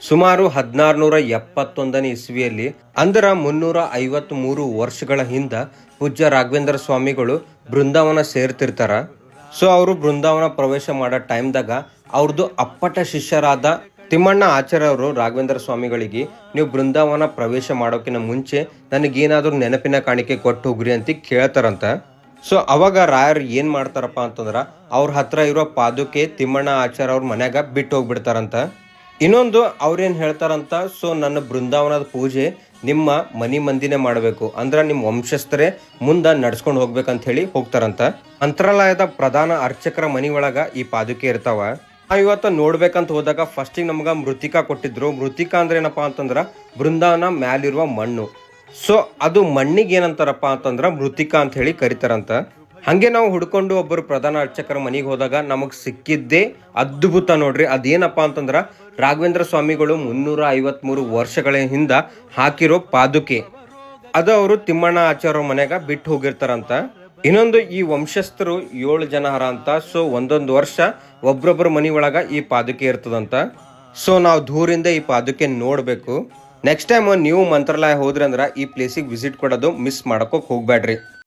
ಸುಮಾರು ಹದಿನಾರುನೂರ ಎಪ್ಪತ್ತೊಂದನೇ ಇಸ್ವಿಯಲ್ಲಿ ಅಂದರ ಮುನ್ನೂರ ಐವತ್ತ್ ಮೂರು ವರ್ಷಗಳ ಹಿಂದ ಪೂಜ್ಯ ರಾಘವೇಂದ್ರ ಸ್ವಾಮಿಗಳು ಬೃಂದಾವನ ಸೇರ್ತಿರ್ತಾರ. ಸೊ, ಅವರು ಬೃಂದಾವನ ಪ್ರವೇಶ ಮಾಡೋ ಟೈಮ್ದಾಗ ಅವ್ರದ್ದು ಅಪ್ಪಟ ಶಿಷ್ಯರಾದ ತಿಮ್ಮಣ್ಣ ಆಚಾರ್ಯ ಅವರು ರಾಘವೇಂದ್ರ ಸ್ವಾಮಿಗಳಿಗೆ, ನೀವು ಬೃಂದಾವನ ಪ್ರವೇಶ ಮಾಡೋಕ್ಕಿಂತ ಮುಂಚೆ ನನಗೇನಾದರೂ ನೆನಪಿನ ಕಾಣಿಕೆ ಕೊಟ್ಟು ಹೋಗ್ರಿ ಅಂತ ಕೇಳ್ತಾರಂತ. ಸೊ, ಅವಾಗ ರಾಯರು ಏನು ಮಾಡ್ತಾರಪ್ಪ ಅಂತಂದ್ರ, ಅವ್ರ ಹತ್ರ ಇರೋ ಪಾದುಕೆ ತಿಮ್ಮಣ್ಣ ಆಚಾರ್ಯ ಅವ್ರ ಮನ್ಯಾಗ ಬಿಟ್ಟು ಹೋಗ್ಬಿಡ್ತಾರಂತ. ಇನ್ನೊಂದು, ಅವ್ರೇನು ಹೇಳ್ತಾರಂತ, ಸೊ, ನನ್ನ ಬೃಂದಾವನದ ಪೂಜೆ ನಿಮ್ಮ ಮನಿ ಮಂದಿನೇ ಮಾಡಬೇಕು. ಅಂದ್ರೆ ನಿಮ್ಮ ವಂಶಸ್ಥರೇ ಮುಂದೆ ನಡ್ಸ್ಕೊಂಡು ಹೋಗ್ಬೇಕಂತ ಹೇಳಿ ಹೋಗ್ತಾರಂತ. ಮಂತ್ರಾಲಯದ ಪ್ರಧಾನ ಅರ್ಚಕರ ಮನಿ ಒಳಗ ಈ ಪಾದುಕೆ ಇರ್ತಾವ. ನಾವು ಇವತ್ತು ನೋಡ್ಬೇಕಂತ ಹೋದಾಗ ಫಸ್ಟಿಗೆ ನಮ್ಗೆ ಮೃತಿಕಾ ಕೊಟ್ಟಿದ್ರು. ಮೃತಿಕಾ ಅಂದ್ರೆ ಏನಪ್ಪಾ ಅಂತಂದ್ರ ಬೃಂದಾವನ ಮ್ಯಾಲಿರುವ ಮಣ್ಣು. ಸೊ, ಅದು ಮಣ್ಣಿಗೆ ಏನಂತಾರಪ್ಪ ಅಂತಂದ್ರ ಮೃತಿಕಾ ಅಂತ ಹೇಳಿ ಕರಿತಾರಂತ. ಹಂಗೆ ನಾವು ಹುಡ್ಕೊಂಡು ಒಬ್ಬರು ಪ್ರಧಾನ ಅರ್ಚಕರ ಮನೆಗೆ ಹೋದಾಗ ನಮಗೆ ಸಿಕ್ಕಿದ್ದೇ ಅದ್ಭುತ ನೋಡ್ರಿ. ಅದೇನಪ್ಪ ಅಂತಂದ್ರೆ ರಾಘವೇಂದ್ರ ಸ್ವಾಮಿಗಳು ಮುನ್ನೂರ ಐವತ್ಮೂರು ವರ್ಷಗಳ ಹಿಂದ ಹಾಕಿರೋ ಪಾದುಕೆ. ಅದು ಅವರು ತಿಮ್ಮಣ್ಣ ಆಚಾರ್ಯ ಮನೆಗೆ ಬಿಟ್ಟು ಹೋಗಿರ್ತಾರಂತ. ಇನ್ನೊಂದು ಈ ವಂಶಸ್ಥರು ಏಳು ಜನ ಹರ ಅಂತ, ಸೊ ಒಂದೊಂದು ವರ್ಷ ಒಬ್ರೊಬ್ಬರ ಮನೆ ಒಳಗ ಈ ಪಾದುಕೆ ಇರ್ತದಂತ. ಸೊ ನಾವು ದೂರಿಂದ ಈ ಪಾದುಕೆ ನೋಡಬೇಕು. ನೆಕ್ಸ್ಟ್ ಟೈಮ್ ನೀವು ಮಂತ್ರಾಲಯ ಹೋದ್ರಿ ಅಂದ್ರ ಈ ಪ್ಲೇಸಿಗೆ ವಿಸಿಟ್ ಕೊಡೋದು ಮಿಸ್ ಮಾಡಕೋಕ್ ಹೋಗ್ಬೇಡ್ರಿ